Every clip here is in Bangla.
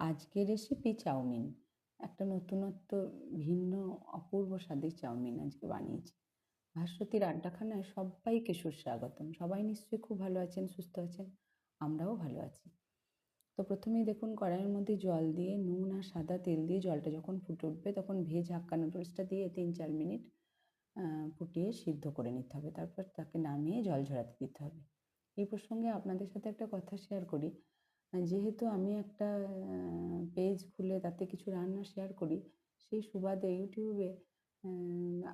আজকের রেসিপি চাউমিন। একটা নতুনত্ব, ভিন্ন, অপূর্ব স্বাদের চাউমিন আজকে বানিয়েছি। ভাস্বতীর আড্ডাখানায় সবাইকে সুস্বাগতম। সবাই নিশ্চয়ই খুব ভালো আছেন, সুস্থ আছেন, আমরাও ভালো আছি। তো প্রথমেই দেখুন, কড়াইয়ের মধ্যে জল দিয়ে নুন আর সাদা তেল দিয়ে জলটা যখন ফুটে উঠবে, তখন ভেজ হাক্কা নুডলসটা দিয়ে তিন চার মিনিট ফুটিয়ে সিদ্ধ করে নিতে হবে। তারপর তাকে নামিয়ে জল ঝরাতে দিতে হবে। এই প্রসঙ্গে আপনাদের সাথে একটা কথা শেয়ার করি। যেহেতু আমি একটা পেজ খুলে তাতে কিছু রান্না শেয়ার করি, সেই সুবাদে ইউটিউবে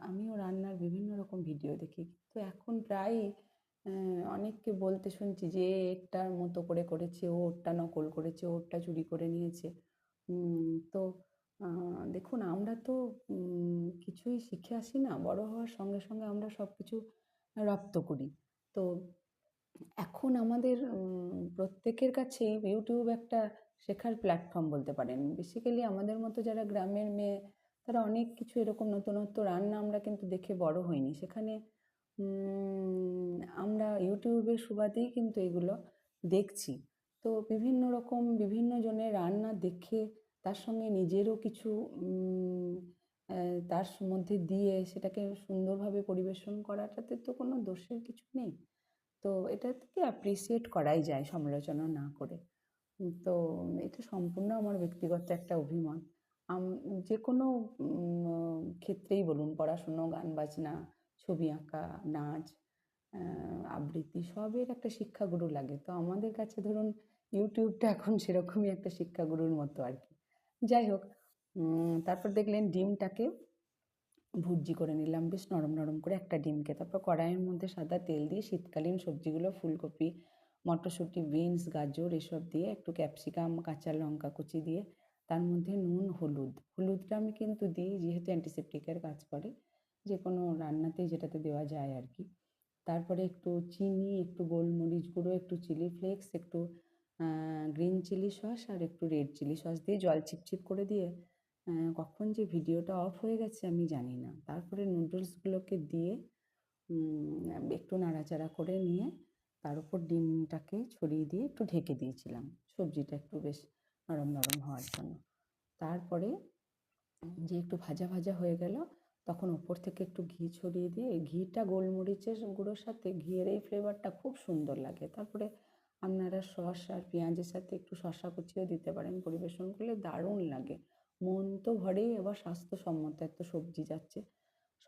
আমিও রান্নার বিভিন্ন রকম ভিডিও দেখি। তো এখন প্রায়ই অনেককে বলতে শুনছি যে, এটার মতো করে করেছে, ও ওরটা নকল করেছে ওরটা চুরি করে নিয়েছে। তো দেখুন, আমরা তো কিছুই শিখে আসি না, বড় হওয়ার সঙ্গে সঙ্গে আমরা সব কিছু রপ্ত করি। তো এখন আমাদের প্রত্যেকের কাছে ইউটিউব একটা শেখার প্ল্যাটফর্ম বলতে পারেন। বেসিক্যালি আমাদের মতো যারা গ্রামের মেয়ে, তারা অনেক কিছু এরকম নতুনত্ব রান্না আমরা কিন্তু দেখে বড় হইনি। সেখানে আমরা ইউটিউবের সুবাদেই কিন্তু এগুলো দেখছি। তো বিভিন্ন রকম বিভিন্ন জনের রান্না দেখে তার সঙ্গে নিজেরও কিছু তার মধ্যে দিয়ে সেটাকে সুন্দরভাবে পরিবেশন করাটাতে তো কোনো দোষের কিছু নেই। তো এটা থেকে অ্যাপ্রিসিয়েট করাই যায় সমালোচনা না করে। তো এটা সম্পূর্ণ আমার ব্যক্তিগত একটা অভিমত। যে কোনো ক্ষেত্রেই বলুন, পড়াশুনো, গান বাজনা, ছবি আঁকা, নাচ আবৃত্তি সবের একটা শিক্ষাগুরু লাগে। তো আমাদের কাছে ধরুন, ইউটিউবটা এখন সেরকমই একটা শিক্ষাগুরুর মতো আর কি। যাই হোক তারপর দেখলেন ডিমটাকে ভুর্জি করে নিলাম, বেশ নরম নরম করে একটা ডিমকে। তারপর কড়াইয়ের মধ্যে সাদা তেল দিয়ে শীতকালীন সবজিগুলো, ফুলকপি, মটরশুঁটি, বিনস, গাজর এসব দিয়ে একটু ক্যাপসিকাম, কাঁচা লঙ্কা কুচি দিয়ে তার মধ্যে নুন, হলুদ। হলুদটা আমি কিন্তু দিই যেহেতু অ্যান্টিসেপটিকের কাজ করে যে কোনো রান্নাতেই যেটাতে দেওয়া যায় আর কি তারপরে একটু চিনি, একটু গোলমরিচ গুঁড়ো, একটু চিলি ফ্লেক্স, একটু গ্রিন চিলি সস আর একটু রেড চিলি সস দিয়ে জল চিপচিপ করে দিয়ে কখন যে ভিডিওটা অফ হয়ে গেছে আমি জানি না। তারপরে নুডলসগুলোকে দিয়ে একটু নাড়াচাড়া করে নিয়ে তার উপর ডিমটাকে ছড়িয়ে দিয়ে একটু ঢেকে দিয়েছিলাম। সবজিটা একটু বেশ নরম নরম হওয়ার জন্য। তারপরে যে একটু ভাজা ভাজা হয়ে গেল, তখন ওপর থেকে একটু ঘি ছড়িয়ে দিয়ে ঘিটা গোলমরিচের গুঁড়োর সাথে ঘিয়ের এই ফ্লেভারটা খুব সুন্দর লাগে। তারপরে আপনারা সস আর পেঁয়াজের সাথে একটু শশা কুচিও দিতে পারেন। পরিবেশন করলে দারুণ লাগে। মন তো ভরেই, আবার স্বাস্থ্যসম্মত এত সবজি যাচ্ছে।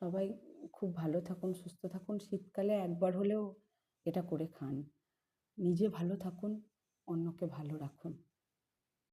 সবাই খুব ভালো থাকুন, সুস্থ থাকুন। শীতকালে একবার হলেও এটা করে খান। নিজে ভালো থাকুন, অন্যকে ভালো রাখুন।